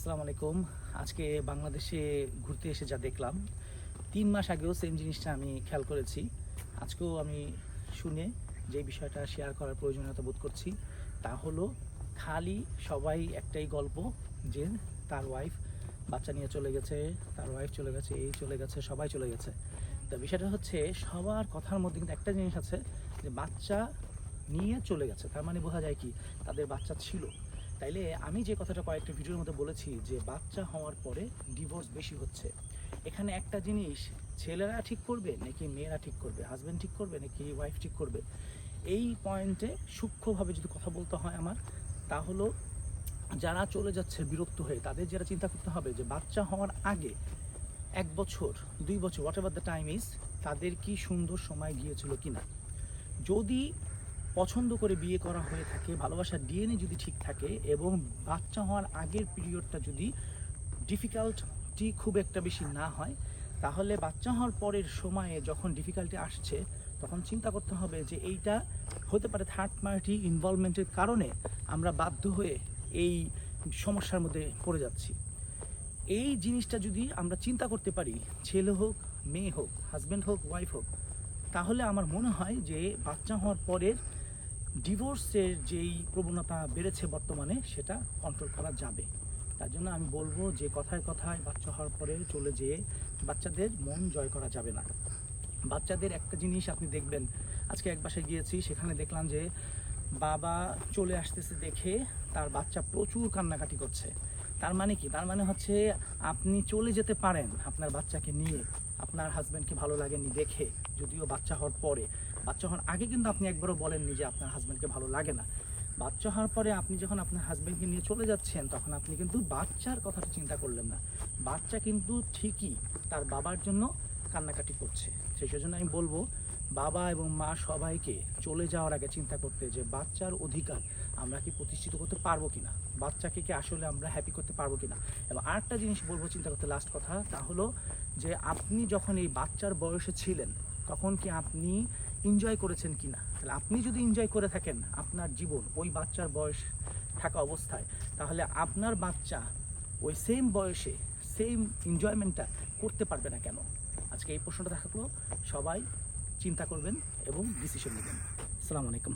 আসসালামু আলাইকুম। আজকে বাংলাদেশে ঘুরতে এসে যা দেখলাম, তিন মাস আগেও সেম জিনিসটা আমি খেয়াল করেছি। আজকেও আমি শুনে যে বিষয়টা শেয়ার করার প্রয়োজনীয়তা বোধ করছি, তা হলো খালি সবাই একটাই গল্প যে তার ওয়াইফ বাচ্চা নিয়ে চলে গেছে, তার ওয়াইফ চলে গেছে, এই চলে গেছে, সবাই চলে গেছে। তো বিষয়টা হচ্ছে সবার কথার মধ্যে কিন্তু একটা জিনিস আছে যে বাচ্চা নিয়ে চলে গেছে, তার মানে বোঝা যায় কি, তাদের বাচ্চা ছিল। তাইলে আমি যে কথাটা কয়েকটা ভিডিওর মধ্যে বলেছি যে বাচ্চা হওয়ার পরে ডিভোর্স বেশি হচ্ছে। এখানে একটা জিনিস, ছেলেরা ঠিক করবে নাকি মেয়েরা ঠিক করবে? হাজব্যান্ড ঠিক করবে নাকি ওয়াইফ ঠিক করবে? এই পয়েন্টে সূক্ষ্মভাবে যদি কথা বলতে হয় আমার তা হলো যারা চলে যাচ্ছে বিরক্ত হয়ে, তাদের যারা চিন্তা করতে হবে যে বাচ্চা হওয়ার আগে এক বছর, দুই বছর whatever the time is তাদের কি সুন্দর সময় গিয়েছিল কি না যদি পছন্দ করে বিয়ে করা হয়ে থাকে, ভালোবাসার ডিএনএ যদি ঠিক থাকে এবং বাচ্চা হওয়ার আগের পিরিয়ডটা যদি ডিফিকাল্টি খুব একটা বেশি না হয়, তাহলে বাচ্চা হওয়ার পরের সময়ে যখন ডিফিকাল্টি আসছে, তখন চিন্তা করতে হবে যে এইটা হতে পারে থার্ড পার্টি ইনভলভমেন্টের কারণে আমরা বাধ্য হয়ে এই সমস্যার মধ্যে পড়ে যাচ্ছি। এই জিনিসটা যদি আমরা চিন্তা করতে পারি, ছেলে হোক, মেয়ে হোক হাজব্যান্ড হোক ওয়াইফ হোক, তাহলে আমার মনে হয় যে বাচ্চা হওয়ার পরের ডিভোর্সের যেই প্রবণতা বেড়েছে বর্তমানে, সেটা কন্ট্রোল করা যাবে। তার জন্য আমি বলব যে কথায় কথায় বাচ্চা হওয়ার পরে চলে যেয়ে বাচ্চাদের মন জয় করা যাবে না। বাচ্চাদের একটা জিনিস আপনি দেখবেন, আজকে এক বাসায় গিয়েছি, সেখানে দেখলাম যে বাবা চলে আসতেছে দেখে তার বাচ্চা প্রচুর কান্নাকাটি করছে। তার মানে কি? তার মানে হচ্ছে আপনি চলে যেতে পারেন আপনার বাচ্চাকে নিয়ে। আপনার হাজব্যান্ডকে ভালো লাগেনি দেখে, যদিও বাচ্চা হওয়ার পরে। বাচ্চা হওয়ার আগে কিন্তু আপনি একবারও বলেননি যে আপনার হাজব্যান্ডকে ভালো লাগে না। বাচ্চা হওয়ার পরে আপনি যখন আপনার হাজব্যান্ডকে নিয়ে চলে যাচ্ছেন, তখন আপনি কিন্তু বাচ্চার কথাটা চিন্তা করলেন না। বাচ্চা কিন্তু ঠিকই তার বাবার জন্য কান্নাকাটি করছে। সেই জন্য আমি বলব বাবা এবং মা সবাইকে চলে যাওয়ার আগে চিন্তা করতে যে বাচ্চার অধিকার আমরা কি প্রতিষ্ঠিত করতে পারব কিনা? বাচ্চাকে কি আসলে আমরা হ্যাপি করতে পারব কিনা? এবং আরেকটা জিনিস বলব চিন্তা করতে লাস্ট কথা, তা হলো যে আপনি যখন এই বাচ্চার বয়সে ছিলেন, তখন কি আপনি এনজয় করেছেন কিনা? তাহলে আপনি যদি এনজয় করে থাকেন আপনার জীবন ওই বাচ্চার বয়স থাকা অবস্থায়, তাহলে আপনার বাচ্চা ওই সেম বয়সে সেম এনজয়মেন্টটা করতে পারবে না কেন? আজকে এই প্রশ্নটা থাকল, সবাই চিন্তা করবেন এবং ডিসিশন নেবেন। আসসালামু আলাইকুম।